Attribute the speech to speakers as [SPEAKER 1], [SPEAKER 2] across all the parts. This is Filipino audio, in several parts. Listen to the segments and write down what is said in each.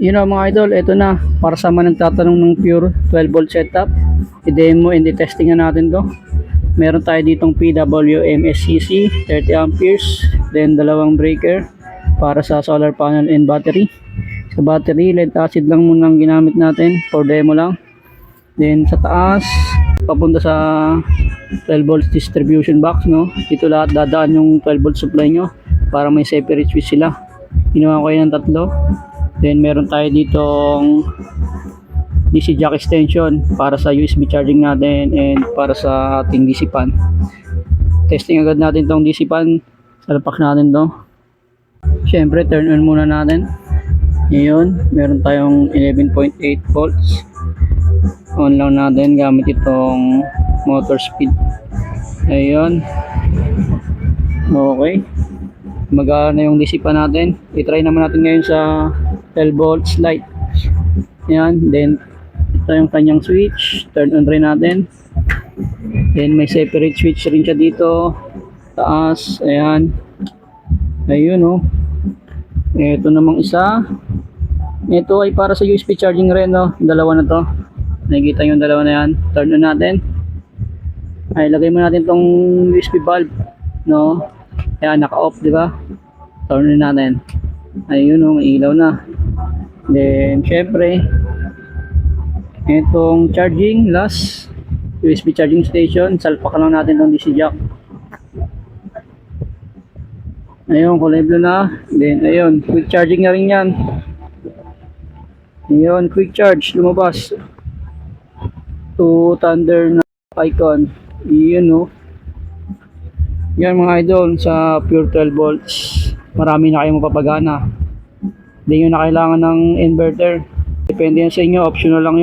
[SPEAKER 1] Yun know, mga idol, ito na. Para sa mga nagtatanong ng pure 12 volt setup, i-demo and i-testing na natin to. Meron tayo ditong PWM SCC, 30 amperes, then dalawang breaker para sa solar panel and battery. Sa battery, lead acid lang muna ang ginamit natin for demo lang. Then sa taas, papunta sa 12 volts distribution box, no? Dito lahat dadaan yung 12 volt supply nyo para may separate switch sila. Ginawa ko yun ng tatlo. Then meron tayo ditong DC jack extension para sa USB charging natin and para sa ating DC pan. Testing agad natin tong DC pan. Salpak natin to. Siyempre, turn on muna natin. Ngayon, meron tayong 11.8 volts. On lang natin gamit itong motor speed. Ayun. Okay. Magana yung DC pa natin. I-try naman natin ngayon sa 12 volts light. Yan. Then, ito yung kanyang switch. Turn on rin natin. Then, may separate switch rin siya dito. Taas. Ayan. Ayun, oh. Ito namang isa. Ito ay para sa USB charging rin, no? Dalawa na to. Nakikita yung dalawa na yan. Turn on natin. Ay, lagay mo natin tong USB bulb, no? Kaya naka-off, di ba? Turn on natin. Ayun, oh, may ilaw na. Then, syempre, itong charging, last USB charging station, salpak lang natin tong DC jack. Ayun, kulay blue na. Then, ayun, quick charging na rin yan. Ayun, quick charge, lumabas. To thunder na icon. Yun, no. Yan mga idol, sa pure 12 volts, marami na kayong mapapagana. Hindi nyo na kailangan ng inverter. Depende yan sa inyo, optional lang.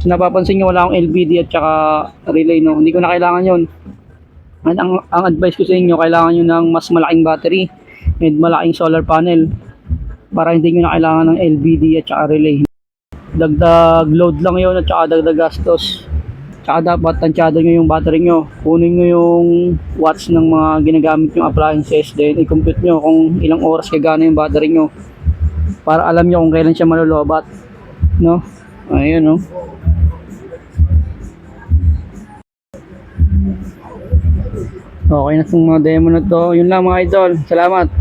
[SPEAKER 1] So, napapansin nyo, wala akong LVD at saka relay, no. Hindi ko na kailangan yun. Ang, ang, ang advice ko sa inyo, kailangan nyo ng mas malaking battery and malaking solar panel para hindi nyo na kailangan ng LVD at saka relay. Dagdag load lang yon at saka dagdag gastos. Tsaka dapat tansyado nyo yung battery nyo. Kunin nyo yung watts ng mga ginagamit yung appliances. Then i-compute nyo kung ilang oras kagana yung battery nyo. Para alam nyo kung kailan siya malulobat. No? Ayun, no? Okay na itong mga demo na to. Yun lang mga idol. Salamat.